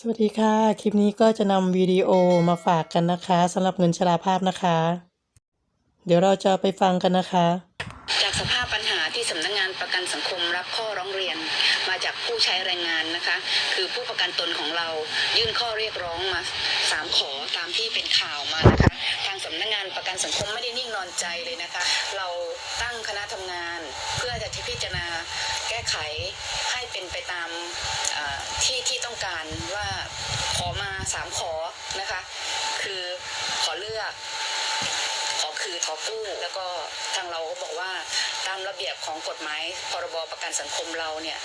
สวัสดีค่ะ คลิปนี้ก็จะนำวิดีโอมาฝากกันนะคะสำหรับเงินชราภาพนะคะ เดี๋ยวเราจะไปฟังกันนะคะ จากสภาพปัญหาที่สำนักงานประกันสังคมรับข้อร้องเรียน มาจากผู้ใช้แรงงานนะคะ คือผู้ประกันตนของเรายื่นข้อเรียกร้องมาสามขอตามที่เป็นข่าวมานะคะ ทางสำนักงานประกันสังคมไม่ได้นิ่งนอนใจเลยนะคะ เราตั้งคณะทำงาน เพื่อจะพิจารณาแก้ไขให้เป็นไปตามอ่อ ที่ที่ต้องการว่าขอมาสามขอนะคะ คือขอเลือก ขอคือขอกู้ แล้วก็ทางเราก็บอกว่าตามระเบียบของกฎหมายพรบประกันสังคมเราเนี่ย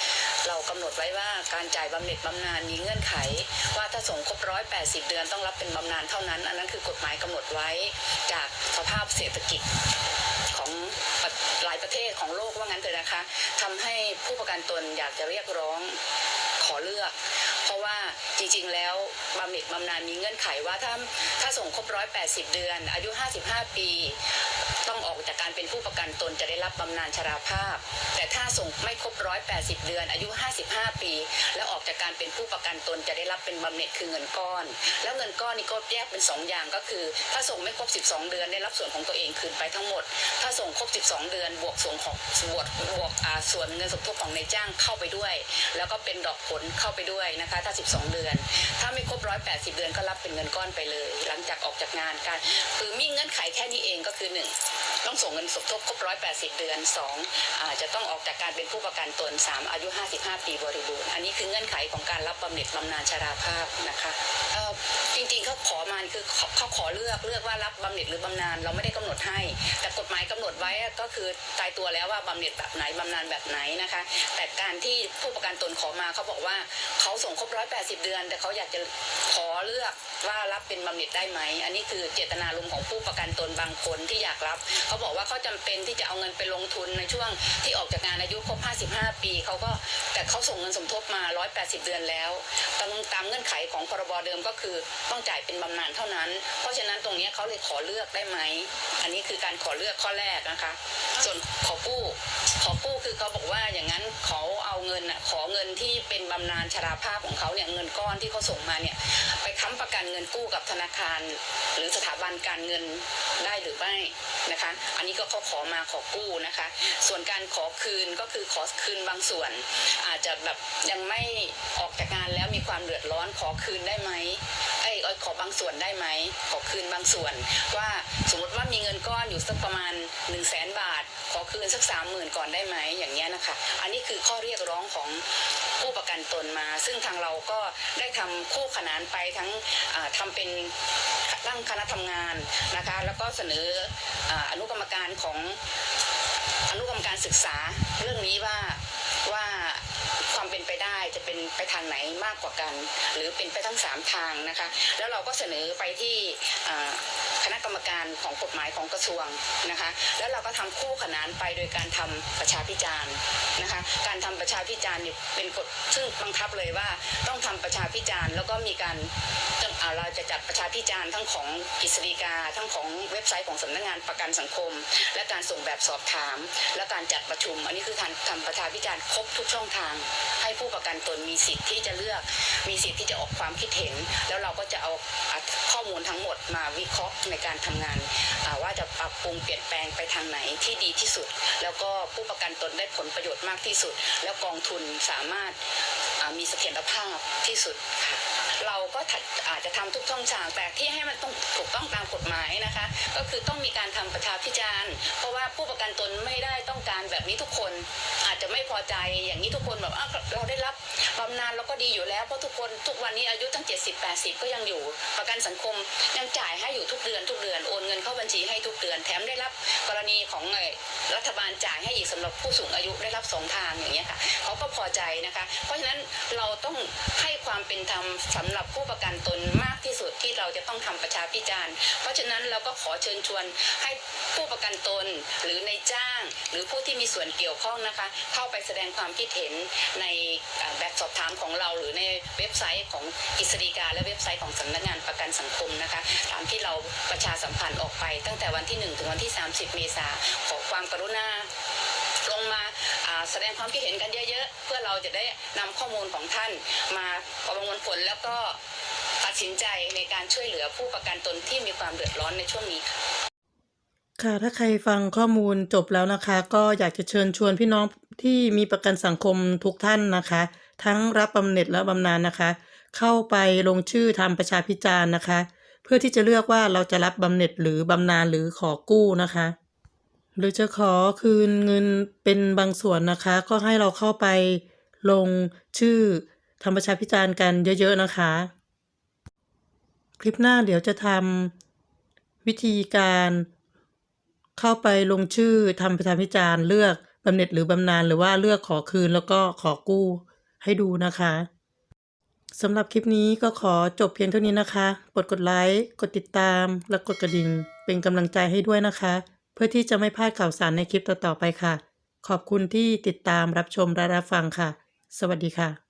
เรากำหนดไว้ว่าการจ่ายบำเหน็จบำนาญมีเงื่อนไข ว่าถ้าส่งครบร้อยแปดสิบเดือนต้องรับเป็นบำนาญเท่านั้น อันนั้นคือกฎหมายกำหนดไว้จากสภาพเศรษฐกิจของหลายประเทศของโลกว่างั้นเถอะนะคะทำให้ผู้ประกันตนอยากจะเรียกร้อง อเลือก เพราะว่าจริงๆ แล้วบำเหน็จบำนาญมีเงื่อนไขว่าถ้าถ้าส่งครบร้อยแปดสิบเดือน อายุ 55 ปี ต้องออกจากการเป็นผู้ประกันตนจะได้รับบำนาญชราภาพ แต่ถ้าส่งไม่ครบร้อยแปดสิบเดือนอายุ 55 ปี แล้วออกจากการเป็นผู้ประกันตนจะได้รับเป็นบำเหน็จคือเงินก้อน แล้วเงินก้อนนี่ก็แยกเป็นสองอย่างก็คือ ถ้าส่งไม่ครบ 12 เดือนได้รับส่วนของตัวเองคืนไปทั้งหมด ถ้าส่งครบ 12 เดือนบวกส่วนของบวกบวกอ่าส่วนเงินสมทบของนายจ้างเข้าไปด้วย แล้วก็เป็นดอกผลเข้าไปด้วยนะคะถ้า 12 เดือน ถ้าไม่ครบ 180 เดือนก็รับเป็นเงินก้อนไปเลย หลังจากออกจากงานการคือมีเงื่อนไขแค่นี้เองก็คือ 1 ต้องส่งเงินสมทบครบ180เดือน2อาจะต้องออกจากการเป็นผู้ประกันตน3อายุ55ปีบริบูรณ์ อันนี้คือเงื่อนไขของการรับบำเหน็จบำนาญชราภาพนะคะจริงๆเขาขอมาคือเขาขาขอเลือกเลือกว่ารับบำเหน็จหรือบำนาญเราไม่ได้กำหนดให้ แต่กฎหมายกำหนดไว้ก็คือตายตัวแล้วว่าบำเหน็จแบบไหนบำนาญแบบไหนนะคะ แต่การที่ผู้ประกันตนขอมาเขาบอกว่าเขาส่งครบ180เดือน แต่เขาอยากจะขอเลือกว่ารับเป็นบำเหน็จได้ไหม อันนี้คือเจตนารมณ์ของผู้ประกันตนบางคนที่อยากรับเขาบอกว่าเขาจำเป็นที่จะเอาเงินไปลงทุนในช่วงที่ออกจากงานอายุครบ 55 ปีเขาก็แต่เขาส่งเงินสมทบมา 180 เดือนแล้วตามตามเงื่อนไขของพรบเดิมก็คือต้องจ่ายเป็นบำนาญเท่านั้น เพราะฉะนั้นตรงนี้เขาเลยขอเลือกได้ไหม อันนี้คือการขอเลือกข้อแรกนะคะ ส่วนขอกู้ขอ ขอเงินที่เป็นบำนาญชราภาพของเขาเนี่ยเงินก้อนที่เขาส่งมาเนี่ยไปค้ำประกันเงินกู้กับธนาคาร หรือสถาบันการเงินได้หรือไม่นะคะ อันนี้ก็เขาขอมาขอกู้นะคะ ส่วนการขอคืนก็คือขอคืนบางส่วน อาจจะแบบยังไม่ออกจากงานแล้วมีความเดือดร้อนขอคืนได้ไหม ไอ้ยขอบางส่วนได้ไหมขอคืนบางส่วน ว่าสมมติว่ามีเงินก้อนอยู่สักประมาณ1นึ่งแสนบาท ขอคืนสักสามหมื่นก่อนได้ไหมอย่างเงี้ยนะคะ อันนี้คือข้อเรียกร้องของผู้ประกันตนมา ซึ่งทางเราก็ได้ทำคู่ขนานไปทั้งอ่าทำเป็นตั้งคณะทำงานนะคะ แล้วก็เสนอออนุกรรมการของอนุกรรมการศึกษาเรื่องนี้ว่าความเป็นไป ไปทางไหนมากกว่ากัน หรือเป็นไปทั้งสามทางนะคะ แล้วเราก็เสนอไปที่อ่า ณะกรรมการของกฎหมายของกระทรวงนะคะ แล้วเราก็ทำคู่ขนานไปโดยการทำประชาพิจารณ์นะคะ การทำประชาพิจารณ์เนี่ยเป็นกฎซึ่งบังคับเลยว่าต้องทำประชาพิจารณ์แล้วก็มีการเราจะจัดประชาพิจารณ์ทั้งของกฤษฎีกาทั้งของเว็บไซต์ของสำนักงานประกันสังคม และการส่งแบบสอบถาม และการจัดประชุม อันนี้คือการทำประชาพิจารณ์ครบทุกช่องทาง ให้ผู้ประกันตนมีสิทธิ์ที่จะเลือก ความคิดเห็น แล้วเราก็จะเอาข้อมูลทั้งหมดมาวิเคราะห์ในการทำงานว่าจะปรับปรุงเปลี่ยนแปลงไปทางไหนที่ดีที่สุด แล้วก็ผู้ประกันตนได้ผลประโยชน์มากที่สุด แล้วกองทุนสามารถ มีเสถียรภาพที่สุดค่ะเราก็อาจจะทำทุกช่องทางแต่ที่ให้มันต้องถูกต้องตามกฎหมายนะคะ ก็คือต้องมีการทำประชาพิจารณ์เพราะว่าผู้ประกันตนไม่ได้ต้องการแบบนี้ทุกคน อาจจะไม่พอใจอย่างนี้ทุกคนแบบอ้าเราได้รับบำนาญเราก็ดีอยู่แล้วเพราะทุกคนทุกวันนี้อายุตั้ง 70 80 ก็ยังอยู่ ประกันสังคมยังจ่ายให้อยู่ทุกเดือนทุกเดือนโอนเงินเข้าบัญชีให้ทุกเดือนแถมได้รับกรณีของรัฐบาลจ่ายให้อีกสำหรับผู้สูงอายุได้รับสองทางอย่างเงี้ยค่ะเขาก็พอใจนะคะ เพราะฉะนั้นเราต้องให้ความเป็นธรรมสำหรับผู้ประกันตนมากที่สุดที่เราจะต้องทำประชาพิจารณ์ เพราะฉะนั้นเราก็ขอเชิญชวนให้ผู้ประกันตนหรือในจ้าง หรือผู้ที่มีส่วนเกี่ยวข้องนะคะ เข้าไปแสดงความคิดเห็นในแบบสอบถามของเรา หรือในเว็บไซต์ของกฤษฎีกาและเว็บไซต์ของสำนักงานประกันสังคมนะคะตามที่เราประชาสัมพันธ์ออกไป ตั้งแต่วันที่ 1 ถึงวันที่ 30 เมษาขอความกรุณา ลงมาแสดงความคิดเห็นกันเยอะ ๆ เพื่อเราจะได้นำข้อมูลของท่านมาประมวลผลแล้วก็ตัดสินใจในการช่วยเหลือผู้ประกันตนที่มีความเดือดร้อนในช่วงนี้ค่ะค่ะถ้าใครฟังข้อมูลจบแล้วนะคะ ก็อยากจะเชิญชวนพี่น้องที่มีประกันสังคมทุกท่านนะคะ ทั้งรับบำเหน็จและบำนาญนะคะ เข้าไปลงชื่อทำประชาพิจารณ์นะคะ เพื่อที่จะเลือกว่าเราจะรับบำเหน็จหรือบำนาญหรือขอกู้นะคะ หรือจะขอคืนเงินเป็นบางส่วนนะคะ ก็ให้เราเข้าไปลงชื่อทำประชาพิจารณ์กันเยอะ ๆ นะคะ คลิปหน้าเดี๋ยวจะทำวิธีการเข้าไปลงชื่อทำประชาพิจารณ์เลือกบำเหน็จหรือบำนาญหรือว่าเลือกขอคืนแล้วก็ขอกู้ให้ดูนะคะสำหรับคลิปนี้ก็ขอจบเพียงเท่านี้นะคะ กดกดไลค์ กดติดตาม และกดกระดิ่ง เป็นกำลังใจให้ด้วยนะคะ เพื่อที่จะไม่พลาดข่าวสารในคลิปต่อๆไปค่ะ ขอบคุณที่ติดตามรับชมและรับฟังค่ะ สวัสดีค่ะ